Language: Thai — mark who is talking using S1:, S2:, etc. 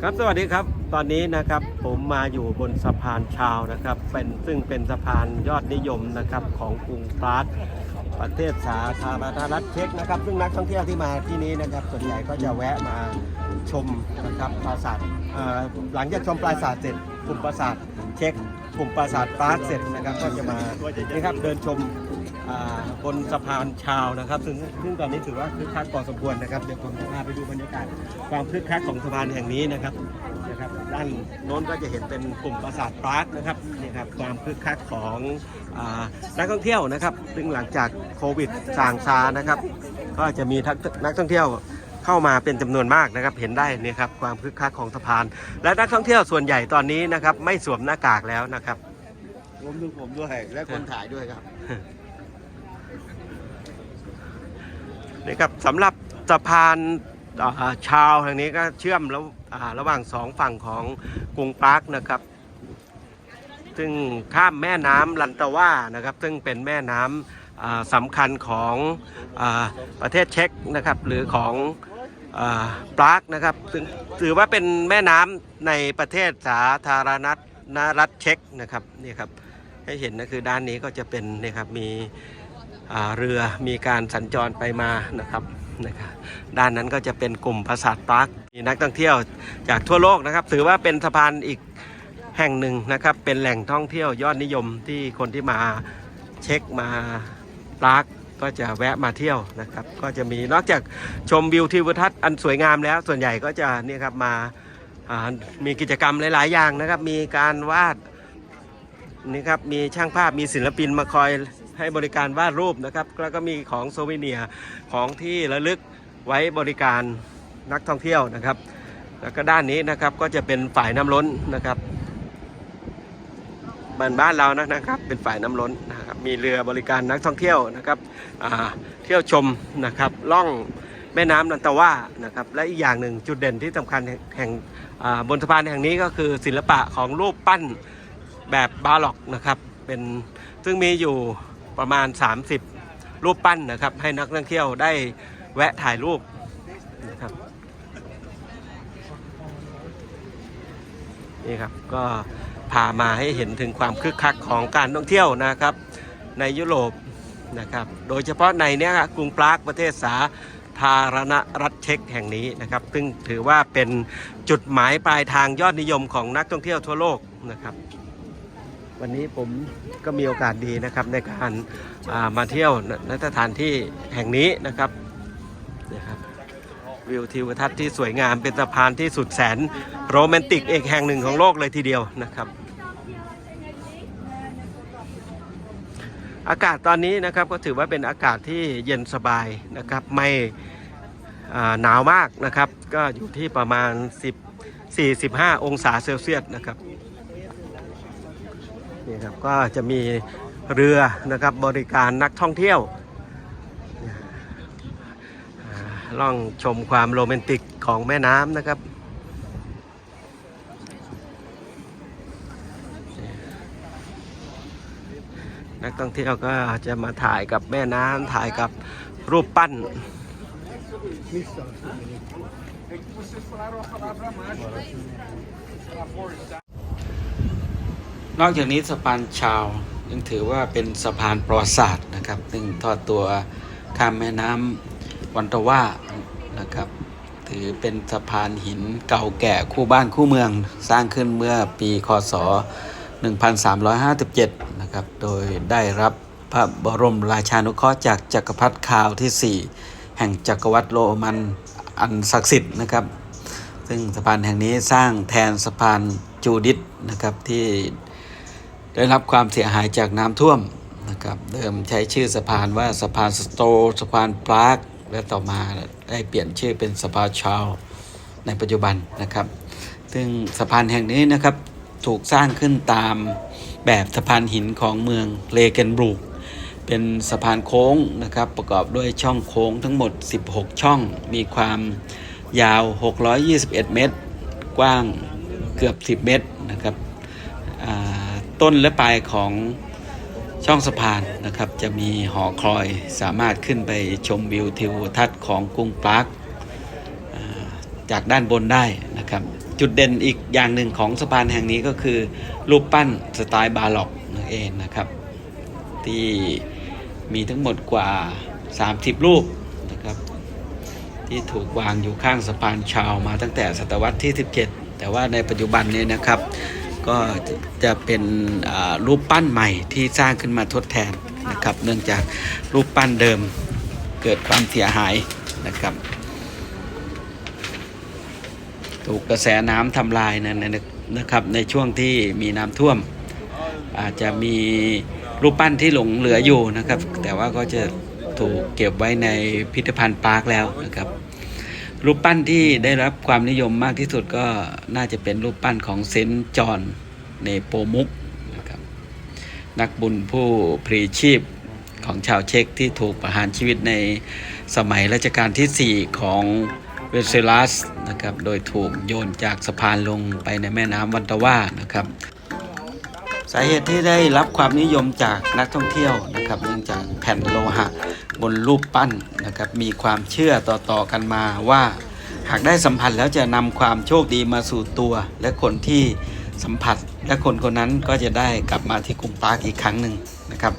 S1: ครับสวัสดีครับ ตอนนี้นะครับผมมาอยู่บนสะพานชาวนะครับ เป็นซึ่งเป็นสะพานยอดนิยมนะครับของกรุงปรากประเทศสาธารณรัฐเช็กนะครับ ซึ่งนักท่องเที่ยวที่มาที่นี้นะครับ ส่วนใหญ่ก็จะแวะมาชมนะครับปราสาทหลังจากชมปราสาทเสร็จกลุ่มปราสาทเช็กกลุ่มปราสาทปรากเสร็จนะครับ ก็จะมานี่ครับเดินชม บนสะพานชาวนะครับ ซึ่งซึ่งตอนนี้ถือว่าคึกคักพอสมควรนะครับ เดี๋ยวผมจะพาไปดูบรรยากาศความคึกคักของสะพานแห่งนี้นะครับนะครับ ด้านโน้นก็จะเห็นเป็นกลุ่มปราสาทปาร์คนะครับนี่ครับความคึกคักของอนักท่องเที่ยวนะครับซึ่งหลังจากโควิดสางซานะครับ ก็จะมีนักท่องเที่ยวเข้ามาเป็นจำนวนมากนะครับเห็นได้นี่ครับความคึกคักของสะพาน และนักท่องเที่ยวส่วนใหญ่ตอนนี้นะครับไม่สวมหน้ากากแล้วนะครับ
S2: รวมถึงผมด้วยและคนถ่ายด้วยครับ
S1: นี่ครับสำหรับสะพานาชาวแห่งนี้ก็เชื่อมระอ่าระหว่างสองฝั่งของกรุงปรากนะครับ ซึ่งข้ามแม่น้ำลันตาว่านะครับ ซึ่งเป็นแม่น้ำสำคัญของอประเทศเช็กนะครับ หรือของอาปรากนะครับซึ่งถือว่าเป็นแม่น้ำในประเทศสาธารณรัฐเช็กนะครับนี่ครับให้เห็นนะคือด้านนี้ก็จะเป็นนี่ครับมี เรือมีการสัญจรไปมานะครับนะครับด้านนั้นก็จะเป็นกลุ่มปราสาทปาร์คมีนักท่องเที่ยวจากทั่วโลกนะครับ ถือว่าเป็นสะพานอีกแห่งหนึ่งนะครับ เป็นแหล่งท่องเที่ยวยอดนิยมที่คนที่มาเช็คมาปาร์คก็จะแวะมาเที่ยวนะครับ ก็จะมีนอกจากชมวิวทิวทัศน์อันสวยงามแล้ว ส่วนใหญ่ก็จะเนี่ยครับมาอ่ามีกิจกรรมหลาย ๆ อย่างนะครับ มีการวาดนี่ครับมีช่างภาพมีศิลปินมาคอย ให้บริการวาดรูปนะครับ แล้วก็มีของโซวิเนียของที่ระลึกไว้บริการนักท่องเที่ยวนะครับ แล้วก็ด้านนี้นะครับก็จะเป็นฝ่ายน้ำล้นนะครับบ้านบ้านเรานะนะครับ เป็นฝ่ายน้ำล้นนะครับมีเรือบริการนักท่องเที่ยวนะครับเที่ยวชมนะครับล่องแม่น้ำนันตาว่านะครับและอีกอย่างหนึ่งจุดเด่นที่สำคัญแห่งบนสะพานแห่งนี้ก็คือศิลปะของรูปปั้นแบบบาล็อกนะครับเป็นซึ่งมีอยู่ ประมาณ 30 รูปปั้นนะครับ ให้นักท่องเที่ยวได้แวะถ่ายรูปนะครับนี่ครับก็พามาให้เห็นถึงความคึกคักของการท่องเที่ยวนะครับ ในยุโรปนะครับโดยเฉพาะในเนี้ยครับกรุงปรากประเทศสาธารณรัฐเช็กแห่งนี้นะครับ ซึ่งถือว่าเป็นจุดหมายปลายทางยอดนิยมของนักท่องเที่ยวทั่วโลกนะครับ วันนี้ผมก็มีโอกาสดีนะครับในการามาเที่ยวณสถานที่แห่งนี้นะครับนะครับวิวทิวทัศน์ที่สวยงามเป็นสะพานที่สุดแสนโรแมนติกเอกแห่งหนึ่งของโลกเลยทีเดียวนะครับ อากาศตอนนี้นะครับก็ถือว่าเป็นอากาศที่เย็นสบายนะครับไม่หนาวมากนะครับ ก็อยู่ที่ประมาณ 10 45 องศาเซลเซียสนะครับ นี่ครับก็จะมีเรือนะครับบริการนักท่องเที่ยวล่องชมความโรแมนติกของแม่น้ำนะครับ นักท่องเที่ยวก็จะมาถ่ายกับแม่น้ำถ่ายกับรูปปั้น
S3: นอกจากนี้สะพานชาวยังถือว่าเป็นสะพานประวัติศาสตร์นะครับซึ่งทอดตัวข้ามแม่น้ำวันตะว่านะครับ ถือเป็นสะพานหินเก่าแก่คู่บ้านคู่เมือง สร้างขึ้นเมื่อปีคศ 1357 นะครับ โดยได้รับพระบรมราชานุเคราะห์จากจักรพรรดิคาวที่ 4 แห่งจักรวรรดิโรมันอันศักดิ์สิทธิ์นะครับ ซึ่งสะพานแห่งนี้สร้างแทนสะพานจูดิตนะครับที่ ได้รับความเสียหายจากน้ำท่วมนะครับเดิมใช้ชื่อสะพานว่าสะพานสโตสะพานปรากและต่อมาได้เปลี่ยนชื่อเป็นสะพานชาวในปัจจุบันนะครับ ซึ่งสะพานแห่งนี้นะครับถูกสร้างขึ้นตามแบบสะพานหินของเมืองเลเกนบรูกเป็นสะพานโค้งนะครับประกอบด้วยช่องโค้งทั้งหมด 16 ช่อง มีความยาว 621 เมตร กว้างเกือบ 10 เมตรนะครับ ต้นและปลายของช่องสะพานนะครับ จะมีหอคอยสามารถขึ้นไปชมวิวทิวทัศน์ของกรุงปรากจากด้านบนได้นะครับ จุดเด่นอีกอย่างหนึ่งของสะพานแห่งนี้ก็คือรูปปั้นสไตล์บาล็อกนั่นเองนะครับ ที่มีทั้งหมดกว่า 30 รูปนะครับ ที่ถูกวางอยู่ข้างสะพานชาวมาตั้งแต่ศตวรรษที่ 17 แต่ว่าในปัจจุบันนี้นะครับ ก็จะเป็นรูปปั้นใหม่ที่สร้างขึ้นมาทดแทนนะครับ เนื่องจากรูปปั้นเดิมเกิดความเสียหายนะครับ ถูกกระแสน้ำทำลายนะนะนะครับในช่วงที่มีน้ำท่วม อาจจะมีรูปปั้นที่หลงเหลืออยู่นะครับ แต่ว่าก็จะถูกเก็บไว้ในพิพิธภัณฑ์ปาร์คแล้วนะครับ รูปปั้นที่ได้รับความนิยมมากที่สุดก็น่าจะเป็นรูปปั้นของเซนจอนในโปมุกนะครับนักบุญผู้พลีชีพของชาวเช็กที่ถูกประหารชีวิตในสมัยรัชกาลที่ 4 ของเวสเซลัสนะครับโดยถูกโยนจากสะพานลงไปในแม่น้ำวันตะว่านะครับสาเหตุที่ได้รับความนิยมจากนักท่องเที่ยวนะครับเนื่องจากแผ่นโลหะ บนรูปปั้นนะครับ มีความเชื่อต่อๆกันมาว่า หากได้สัมผัสแล้วจะนำความโชคดีมาสู่ตัว และคนที่สัมผัส และคนคนนั้นก็จะได้กลับมาที่กรุงปาร์กอีกครั้งหนึ่งนะครับ